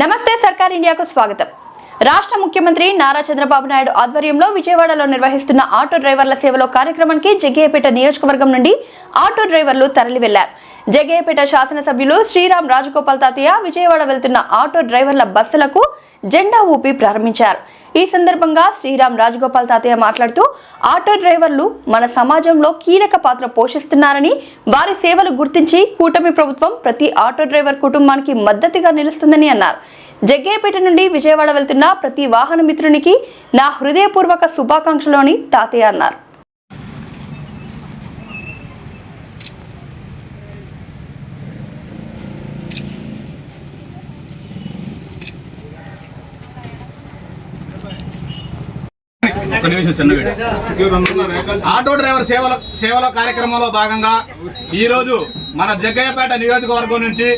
నమస్తే సర్కార్ ఇండియాకు స్వాగతం. రాష్ట్ర ముఖ్యమంత్రి నారా చంద్రబాబు నాయుడు ఆధ్వర్యంలో విజయవాడలో నిర్వహిస్తున్న ఆటో డ్రైవర్ల సేవలో కార్యక్రమానికి జగ్గయ్యపేట నియోజకవర్గం నుండి ఆటో డ్రైవర్లు తరలి వెళ్ళారు జగ్గయ్యపేట శాసనసభ్యులు శ్రీరామ్ రాజగోపాల్ తాతయ్య విజయవాడ వెళ్తున్న ఆటో డ్రైవర్ల బస్సులకు జెండా ఊపి ప్రారంభించారు. ఈ సందర్భంగా శ్రీరామ్ రాజగోపాల్ తాతయ్య మాట్లాడుతూ ఆటో డ్రైవర్లు మన సమాజంలో కీలక పాత్ర పోషిస్తున్నారని వారి సేవలు గుర్తించి కూటమి ప్రభుత్వం ప్రతి ఆటో డ్రైవర్ కుటుంబానికి మద్దతుగా నిలుస్తుందని అన్నారు. జగ్గయ్యపేట నుండి విజయవాడ వెళ్తున్న ప్రతి వాహన మిత్రునికి నా హృదయపూర్వక శుభాకాంక్షలు అని తాతయ్య అన్నారు. ఒక నిమిషం చిన్న ఆటో డ్రైవర్ సేవల సేవల కార్యక్రమంలో భాగంగా ఈరోజు మన జగ్గయ్యపేట నియోజకవర్గం నుంచి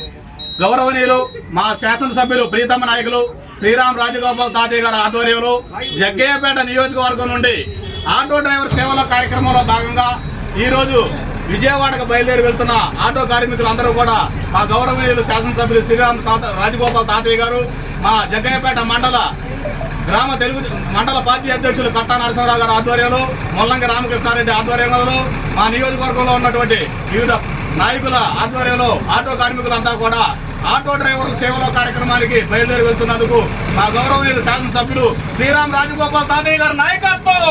గౌరవనీయులు మా శాసనసభ్యులు ప్రీతమ నాయకులు శ్రీరామ్ రాజగోపాల్ తాతయ్య గారి ఆధ్వర్యంలో జగ్గయ్యపేట నియోజకవర్గం నుండి ఆటో డ్రైవర్ సేవల కార్యక్రమంలో భాగంగా ఈరోజు విజయవాడకు బయలుదేరి వెళ్తున్న ఆటో కార్మికులందరూ కూడా మా గౌరవనీయులు శాసనసభ్యులు శ్రీరామ్ తాత- రాజగోపాల్ తాతయ్య గారు మా జగ్గయ్యపేట మండల గ్రామ తెలుగు మండల పార్టీ అధ్యక్షులు కట్టా నరసింహరావు గారి ఆధ్వర్యంలో మొల్లంగి రామకృష్ణారెడ్డి ఆధ్వర్యంలో మా నియోజకవర్గంలో ఉన్నటువంటి వివిధ నాయకుల ఆధ్వర్యంలో ఆటో కార్మికులంతా కూడా ఆటో డ్రైవర్ల సేవలో కార్యక్రమానికి బయలుదేరి వెళ్తున్నందుకు మా గౌరవనీయులు శాసనసభ్యులు శ్రీరామ్ రాజగోపాల్ తాతయ్య గారి నాయకత్వం.